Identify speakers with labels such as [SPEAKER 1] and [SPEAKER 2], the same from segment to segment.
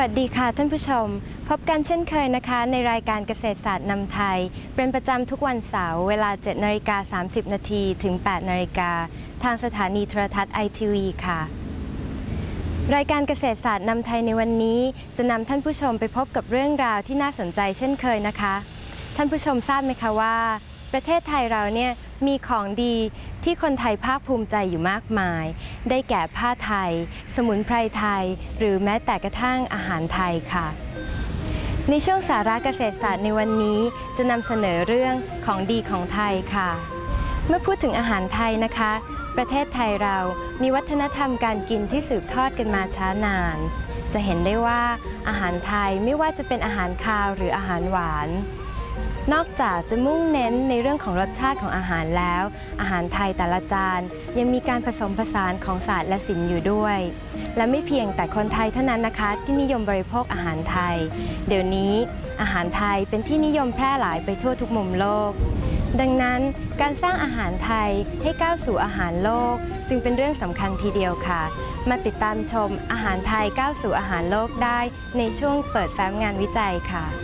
[SPEAKER 1] วัสดีค่ะท่านผู้ชม พบกันเช่นเคยนะคะ ในรายการเกษตรศาสตร์นำไทย เป็นประจำทุกวันเสาร์เวลา 7นาฬิกา30 นาทีถึง 8นาฬิกาทางสถานีโทรทัศน์ไอทีวีค่ะ รายการเกษตรศาสตร์นำไทยในวันนี้ จะนำท่านผู้ชมไปพบกับเรื่องราวที่น่าสนใจเช่นเคยนะคะ ท่านผู้ชมทราบไหมคะว่า ประเทศไทยเราเนี่ย มีของดีที่คนไทยภาคภูมิใจอยู่มากมาย ได้แก่ผ้าไทย สมุนไพรไทย หรือแม้แต่กระทั่งอาหารไทยค่ะ ในช่วงสาระเกษตรศาสตร์ในวันนี้จะนำเสนอเรื่องของดีของไทยค่ะ เมื่อพูดถึงอาหารไทยนะคะ ประเทศไทยเรามีวัฒนธรรมการกินที่สืบทอดกันมาช้านาน จะเห็นได้ว่าอาหารไทยไม่ว่าจะเป็นอาหารคาวหรืออาหารหวาน นอกจากจะมุ่งเน้นในเรื่องของรสชาติของอาหารแล้ว อาหารไทยแต่ละจานยังมีการผสมผสานของศาสตร์และศิลป์อยู่ด้วย และไม่เพียงแต่คนไทยเท่านั้นนะคะ ที่นิยมบริโภคอาหารไทย เดี๋ยวนี้อาหารไทยเป็นที่นิยมแพร่หลายไปทั่วทุกมุมโลก ดังนั้นการสร้างอาหารไทยให้ก้าวสู่อาหารโลก จึงเป็นเรื่องสำคัญทีเดียวค่ะ มาติดตามชมอาหารไทยก้าวสู่อาหารโลกได้ ในช่วงเปิดแฟ้มงานวิจัยค่ะ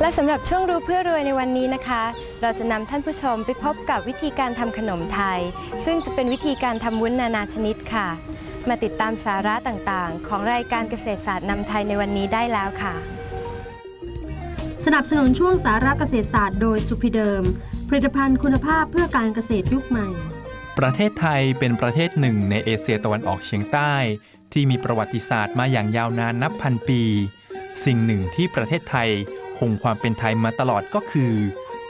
[SPEAKER 1] และสำหรับช่วงรู้เพื่อรวยในวันนี้นะคะ เราจะนำท่านผู้ชมไปพบกับวิธีการทำขนมไทย ซึ่งจะเป็นวิธีการทำวุ้นนานาชนิดค่ะ มาติดตามสาระต่างๆ ของรายการเกษตรศาสตร์นำไทยในวันนี้ได้แล้วค่ะ
[SPEAKER 2] สนับสนุนช่วงสาระเกษตรศาสตร์โดยสุพิเดิม ผลิตภัณฑ์คุณภาพเพื่อการเกษตรยุคใหม่
[SPEAKER 3] ประเทศไทยเป็นประเทศหนึ่งในเอเชียตะวันออกเฉียงใต้ ที่มีประวัติศาสตร์มาอย่างยาวนานนับพันปี สิ่งหนึ่งที่ประเทศไทย คงความเป็นไทยมาตลอดก็คือ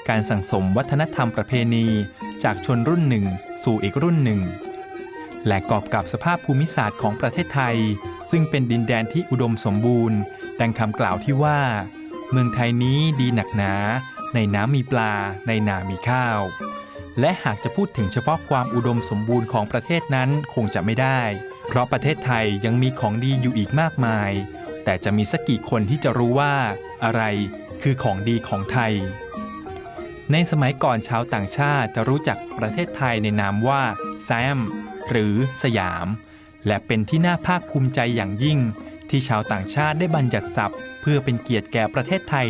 [SPEAKER 3] การสั่งสมวัฒนธรรมประเพณี จากชนรุ่นหนึ่ง สู่อีกรุ่นหนึ่ง และกอบกับสภาพภูมิศาสตร์ของประเทศไทย ซึ่งเป็นดินแดนที่อุดมสมบูรณ์ ดังคำกล่าวที่ว่า เมืองไทยนี้ดีหนักหนา ในน้ำมีปลา ในนามีข้าว และหากจะพูดถึงเฉพาะความอุดมสมบูรณ์ของประเทศนั้นคงจะไม่ได้ เพราะประเทศไทยยังมีของดีอยู่อีกมากมาย แต่จะมีสักกี่คนที่จะรู้ว่า อะไรคือของดีของไทย ในสมัยก่อนชาวต่างชาติจะรู้จักประเทศไทยในนามว่าแซมหรือสยาม และเป็นที่น่าภาคภูมิใจอย่างยิ่ง ที่ชาวต่างชาติได้บัญญัติศัพท์ เพื่อเป็นเกียรติแก่ประเทศไทย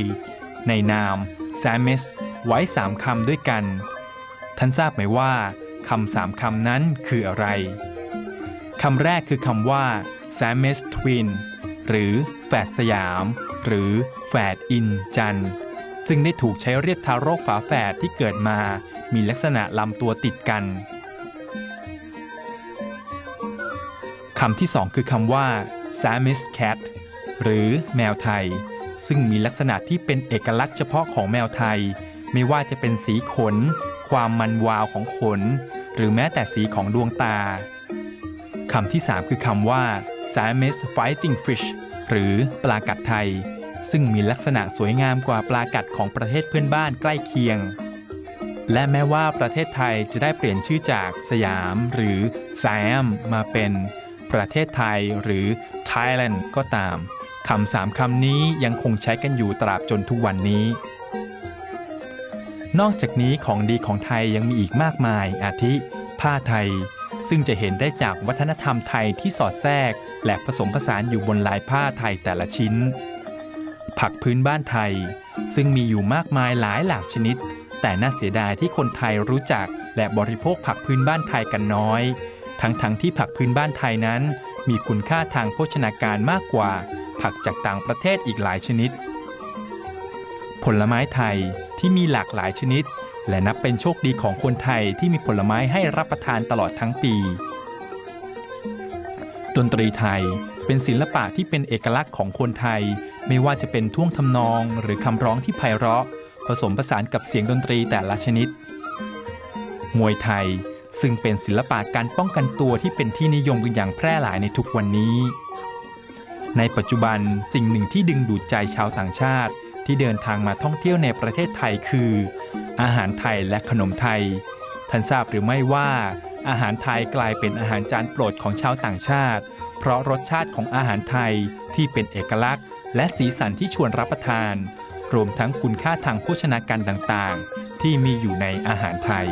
[SPEAKER 3] ในนามแซมเมสไว้สามคำด้วยกัน ท่านทราบไหมว่าคำสามคำนั้นคืออะไรคำแรกคือคำว่า s a m e s Twin หรือแฝดสยาม หรือแฝดอินจันทร์ซึ่งได้ถูกใช้เรียกทารกฝาแฝดที่เกิดมา มีลักษณะลำตัวติดกันคำที่สองคือคำว่า s a m e s Cat หรือแมวไทย ซึ่งมีลักษณะที่เป็นเอกลักษณ์เฉพาะของแมวไทย ไม่ว่าจะเป็นสีขน ความมันวาวของขน หรือแม้แต่สีของดวงตาคำที่3คือคำว่า s i a m e s Fighting Fish หรือปลากัดไทย ซึ่งมีลักษณะสวยงามกว่าปลากัดของประเทศเพื่อนบ้านใกล้เคียง และแม้ว่าประเทศไทยจะได้เปลี่ยนชื่อจากสยามหรือ Siam มาเป็นประเทศไทยหรือ Thailand ก็ตามคำสามคำนี้ยังคงใช้กันอยู่ตราบจนทุกวันนี้ นอกจากนี้ของดีของไทยยังมีอีกมากมายอาทิ ผ้าไทย ซึ่งจะเห็นได้จากวัฒนธรรมไทยที่สอดแทรก และผสมผสานอยู่บนลายผ้าไทยแต่ละชิ้น ผักพื้นบ้านไทย ซึ่งมีอยู่มากมายหลายหลากชนิด แต่น่าเสียดายที่คนไทยรู้จักและบริโภคผักพื้นบ้านไทยกันน้อย ทั้งๆทที่ผักพื้นบ้านไทยนั้น มีคุณค่าทางโภชนาการมากกว่า ผักจากต่างประเทศอีกหลายชนิด ผลไม้ไทยที่มีหลากหลายชนิด และนับเป็นโชคดีของคนไทยที่มีผลไม้ให้รับประทานตลอดทั้งปี ดนตรีไทยเป็นศิลปะที่เป็นเอกลักษณ์ของคนไทย ไม่ว่าจะเป็นท่วงทำนองหรือคำร้องที่ไพเราะ ผสมผสานกับเสียงดนตรีแต่ละชนิด มวยไทยซึ่งเป็นศิลปะการป้องกันตัวที่เป็นที่นิยมกันอย่างแพร่หลายในทุกวันนี้ ในปัจจุบันสิ่งหนึ่งที่ดึงดูดใจชาวต่างชาติที่เดินทางมาท่องเที่ยวในประเทศไทยคือ อาหารไทยและขนมไทย ท่านทราบหรือไม่ว่า อาหารไทยกลายเป็นอาหารจานโปรดของชาวต่างชาติ เพราะรสชาติของอาหารไทยที่เป็นเอกลักษณ์ และสีสันที่ชวนรับประทาน รวมทั้งคุณค่าทางโภชนาการต่างๆ ที่มีอยู่ในอาหารไทย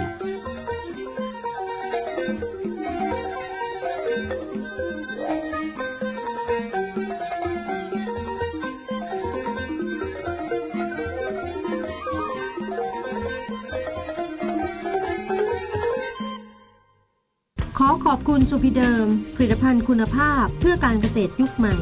[SPEAKER 2] ขอขอบคุณสุพิเดิม ผลิตภัณฑ์คุณภาพเพื่อการเกษตรยุคใหม่